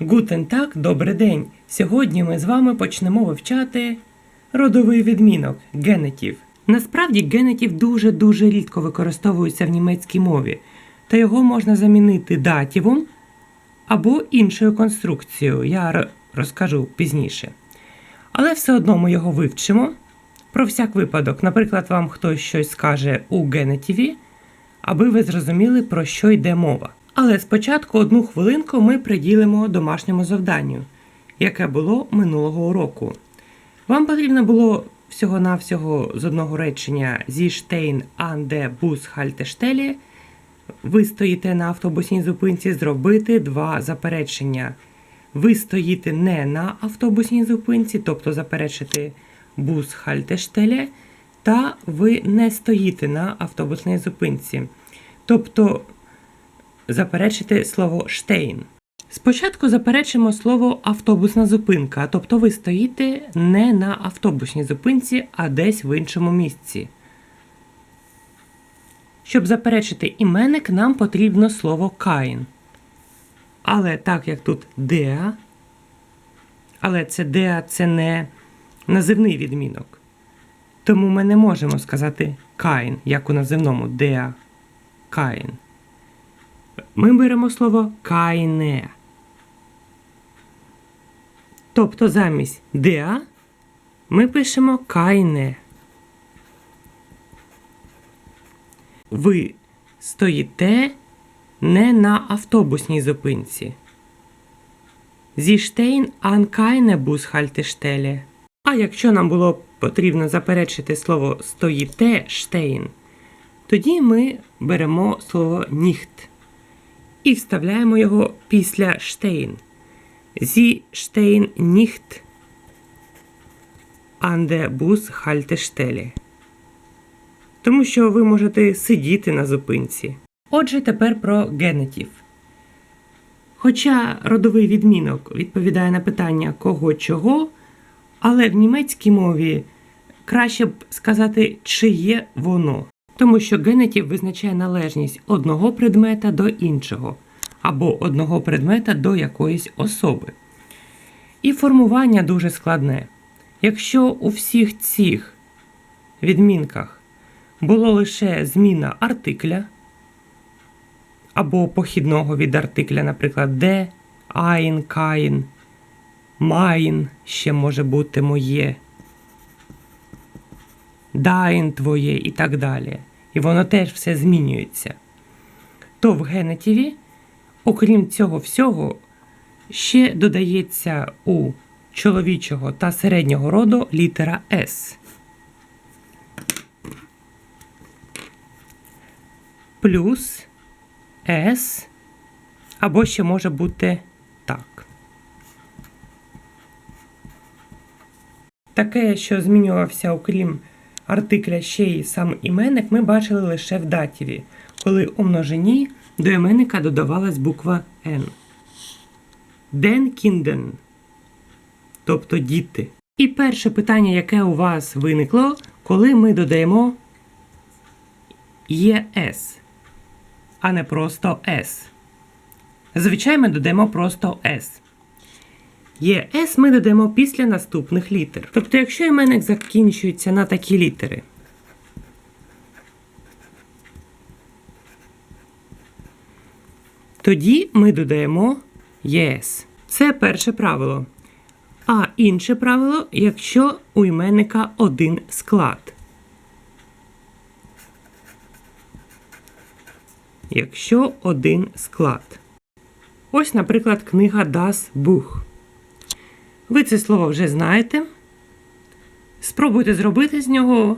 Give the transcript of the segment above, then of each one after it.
Гутен так, добрий день. Сьогодні ми з вами почнемо вивчати родовий відмінок генетів. Насправді генетів дуже-дуже рідко використовується в німецькій мові, та його можна замінити датівом або іншою конструкцією. Я розкажу пізніше. Але все одно ми його вивчимо. Про всяк випадок, наприклад, вам хтось щось скаже у генетиві, аби ви зрозуміли, про що йде мова. Але спочатку одну хвилинку ми приділимо домашньому завданню, яке було минулого уроку. Вам потрібно було всього-навсього з одного речення зі Штейн an der Bushaltestelle ви стоїте на автобусній зупинці зробити два заперечення. Ви стоїте не на автобусній зупинці, тобто заперечити Bushaltestelle, та ви не стоїте на автобусній зупинці. Тобто заперечити слово штейн. Спочатку заперечимо слово автобусна зупинка, тобто ви стоїте не на автобусній зупинці, а десь в іншому місці. Щоб заперечити іменник, нам потрібно слово каїн. Але так як тут деа, але це деа це не називний відмінок. Тому ми не можемо сказати каїн, як у називному деа каїн. Ми беремо слово кайне. Тобто замість деа ми пишемо кайне. Ви стоїте не на автобусній зупинці. Зі Штейн ан кайне Bushaltestelle. А якщо нам було потрібно заперечити слово стоїте штейн, тоді ми беремо слово ніхт і вставляємо його після штейн. Зі штейн ніхт an der Bushaltestelle. Тому що ви можете сидіти на зупинці. Отже, тепер про генетів. Хоча родовий відмінок відповідає на питання кого чого, але в німецькій мові краще б сказати, чи є воно. Тому що генетів визначає належність одного предмета до іншого, або одного предмета до якоїсь особи. І формування дуже складне. Якщо у всіх цих відмінках було лише зміна артикля, або похідного від артикля, наприклад, де, айн, каїн, майн ще може бути моє, дайн твоє і так далі. І воно теж все змінюється. То в генетиві, окрім цього всього, ще додається у чоловічого та середнього роду літера С. Плюс С, або ще може бути так. Таке, що змінювався, окрім артикля ще й сам іменник, ми бачили лише в датіві, коли у множині до іменника додавалась буква Н. Den Kinden, тобто діти. І перше питання, яке у вас виникло, коли ми додаємо ЄС, а не просто С. Зазвичай ми додаємо просто С. ЄС ми додаємо після наступних літер. Тобто, якщо іменник закінчується на такі літери. Тоді ми додаємо ЄС. Це перше правило. А інше правило, якщо у іменника один склад. Якщо один склад. Ось, наприклад, книга Das Buch. Ви це слово вже знаєте. Спробуйте зробити з нього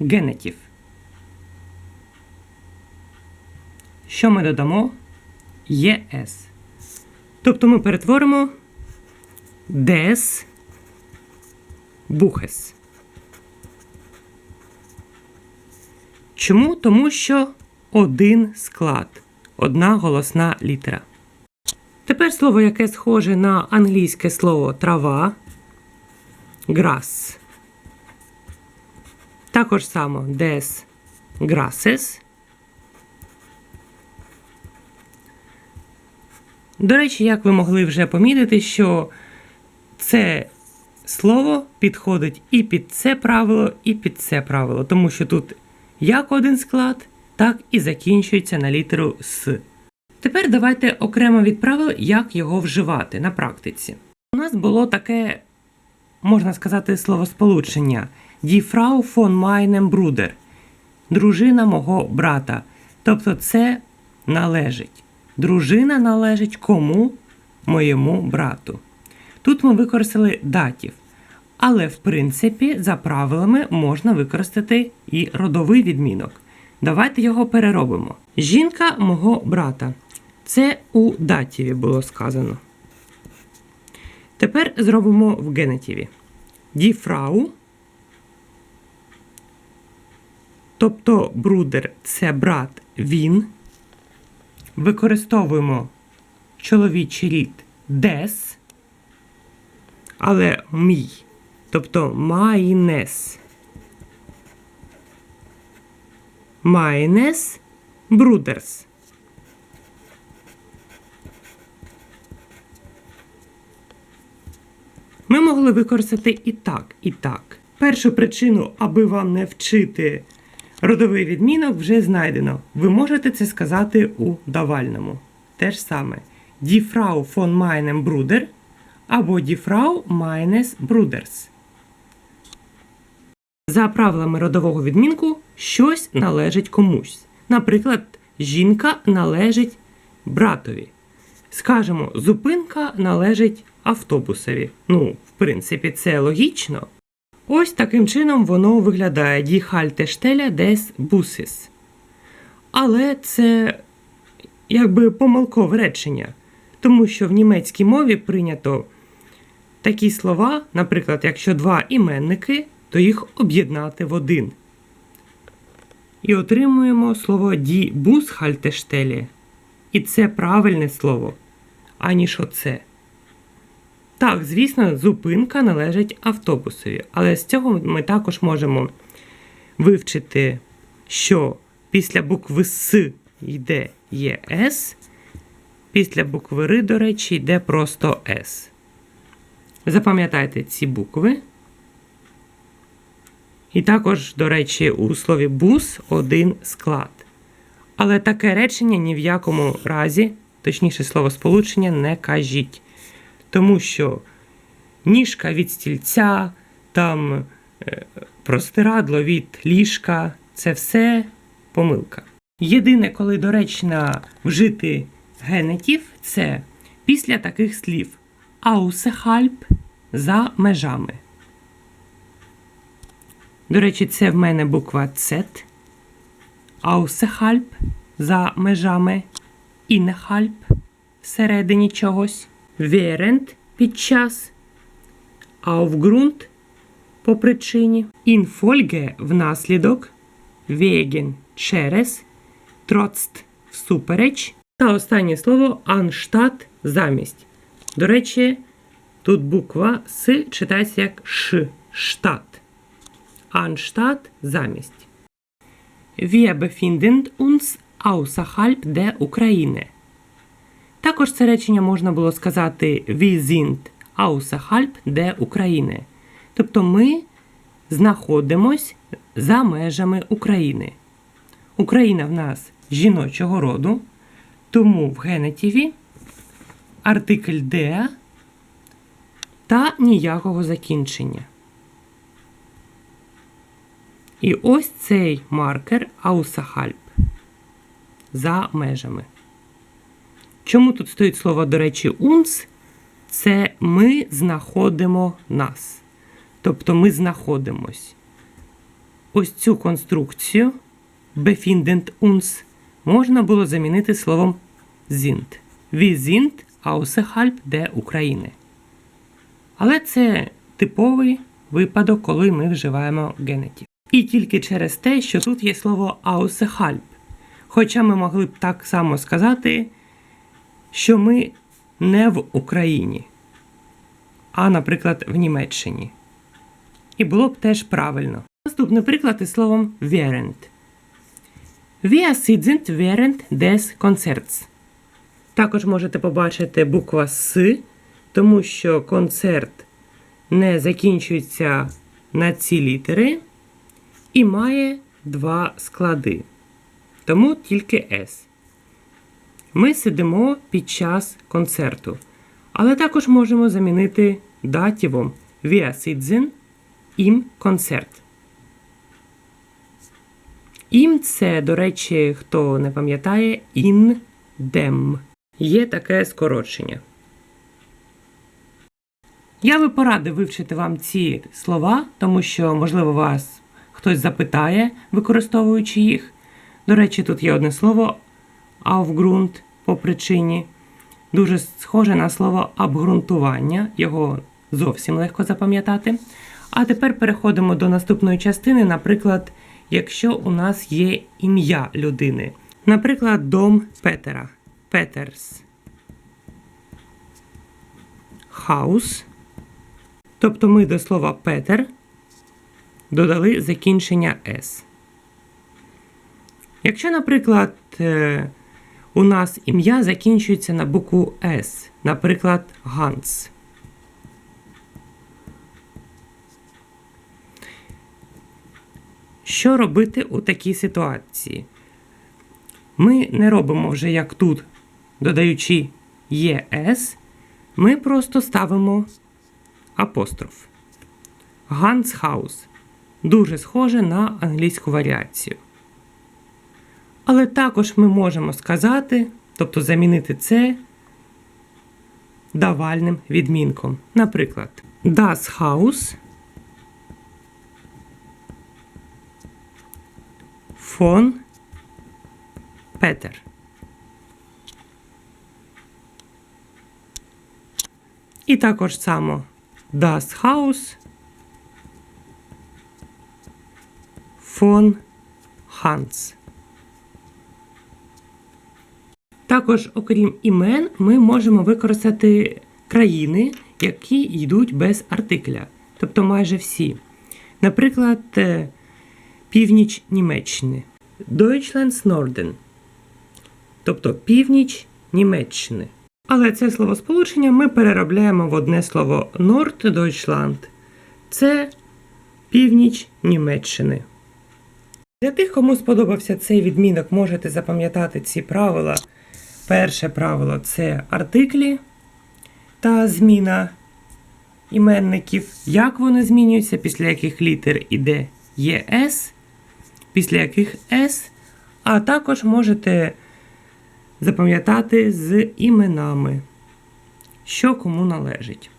генетів. Що ми додамо? ЄС. Тобто ми перетворимо des Buches. Чому? Тому що один склад, одна голосна літера. Тепер слово, яке схоже на англійське слово трава grass. Також само des grasses. До речі, як ви могли вже помітити, що це слово підходить і під це правило, і під це правило, тому що тут як один склад, так і закінчується на літеру С. Тепер давайте окремо від правил, як його вживати на практиці. У нас було таке, можна сказати, словосполучення Die Frau von meinem Bruder дружина мого брата. Тобто це належить. Дружина належить кому? Моєму брату. Тут ми використали датів. Але, в принципі, за правилами можна використати і родовий відмінок. Давайте його переробимо. Жінка мого брата. Це у датіві було сказано. Тепер зробимо в. Die Frau Тобто брудер це брат він. Використовуємо чоловічий рід des, але мій. Тобто майнес. Майнес брудерс. Ми могли використати і так, і так. Першу причину, аби вам не вчити Родовий відмінок вже знайдено. Ви можете це сказати у давальному. Те ж саме. Die Frau meinem Bruder або Frau meines Bruders. За правилами родового відмінку щось належить комусь. Наприклад, жінка належить братові. Скажемо, зупинка належить автобусові. Ну, в принципі, це логічно. Ось таким чином воно виглядає Die Halte Stelle des Busses. Але це якби помилкове речення, тому що в німецькій мові прийнято такі слова, наприклад, якщо два іменники, то їх об'єднати в один. І отримуємо слово Die Bushaltestelle. І це правильне слово, аніж оце. Так, звісно, зупинка належить автобусові, але з цього ми також можемо вивчити, що після букви С йде ЄС, після букви Р, до речі, йде просто С. Запам'ятайте ці букви. І також, до речі, у слові бус один склад. Але таке речення ні в якому разі, точніше словосполучення, не кажіть тому що ніжка від стільця, там е, простирадло від ліжка це все помилка. Єдине, коли доречно вжити генетів, це після таких слів аусехальп за межами. До речі, це в мене буква Цет. Аусехальп за межами. Інехальп всередині чогось während під час, aufgrund по причині, infolge внаслідок, wegen через, trotz всупереч. Та останнє слово anstatt замість. До речі, тут буква С читається як Ш. Штат. Anstatt замість. Wir befinden uns außerhalb der Ukraine. Також це речення можна було сказати «Wir sind außerhalb der України. Тобто ми знаходимось за межами України. Україна в нас жіночого роду, тому в генетиві артикль «der» та ніякого закінчення. І ось цей маркер außerhalb за межами. Чому тут стоїть слово, до речі, унс? Це ми знаходимо нас. Тобто ми знаходимось. Ось цю конструкцію befindet uns можна було замінити словом sind. Wir sind außerhalb der України. Але це типовий випадок, коли ми вживаємо генетів. І тільки через те, що тут є слово außerhalb. Хоча ми могли б так само сказати що ми не в Україні, а, наприклад, в Німеччині. І було б теж правильно. Наступний приклад із словом während. Wir sind während des Konzerts. Також можете побачити буква С, тому що концерт не закінчується на ці літери і має два склади. Тому тільки С. Ми сидимо під час концерту. Але також можемо замінити датівом Wir sitzen im Konzert. Ім це, до речі, хто не пам'ятає, in dem. Є таке скорочення. Я би порадив вивчити вам ці слова, тому що, можливо, вас хтось запитає, використовуючи їх. До речі, тут є одне слово aufgrund по причині. Дуже схоже на слово обґрунтування, його зовсім легко запам'ятати. А тепер переходимо до наступної частини, наприклад, якщо у нас є ім'я людини. Наприклад, дом Петера. Петерс. Хаус. Тобто ми до слова Петер додали закінчення С. Якщо, наприклад, е, у нас ім'я закінчується на букву С, наприклад, Ганс. Що робити у такій ситуації? Ми не робимо вже як тут, додаючи ЄС, ми просто ставимо апостроф. Ганс Хаус дуже схоже на англійську варіацію. Але також ми можемо сказати, тобто замінити це давальним відмінком. Наприклад, Das Haus von Peter. І також само Das Haus von Hans. Також, окрім імен, ми можемо використати країни, які йдуть без артикля, тобто майже всі. Наприклад, е, північ Німеччини. Deutschlands Norden. Тобто північ Німеччини. Але це словосполучення ми переробляємо в одне слово Norddeutschland. Це північ Німеччини. Для тих, кому сподобався цей відмінок, можете запам'ятати ці правила. Перше правило це артиклі та зміна іменників. Як вони змінюються, після яких літер іде ЄС, після яких С, а також можете запам'ятати з іменами, що кому належить.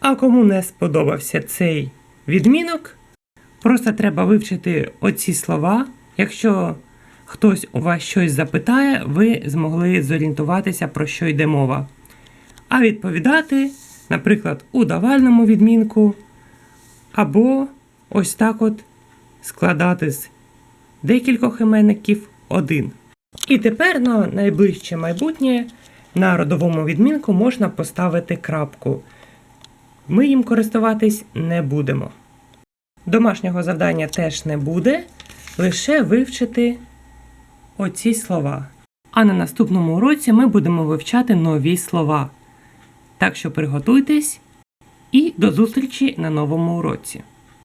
А кому не сподобався цей відмінок, просто треба вивчити оці слова. Якщо хтось у вас щось запитає, ви змогли зорієнтуватися, про що йде мова. А відповідати, наприклад, у давальному відмінку, або ось так от складати з декількох іменників один. І тепер на найближче майбутнє на родовому відмінку можна поставити крапку. Ми їм користуватись не будемо. Домашнього завдання теж не буде, лише вивчити оці слова. А на наступному уроці ми будемо вивчати нові слова. Так що приготуйтесь і до зустрічі на новому уроці.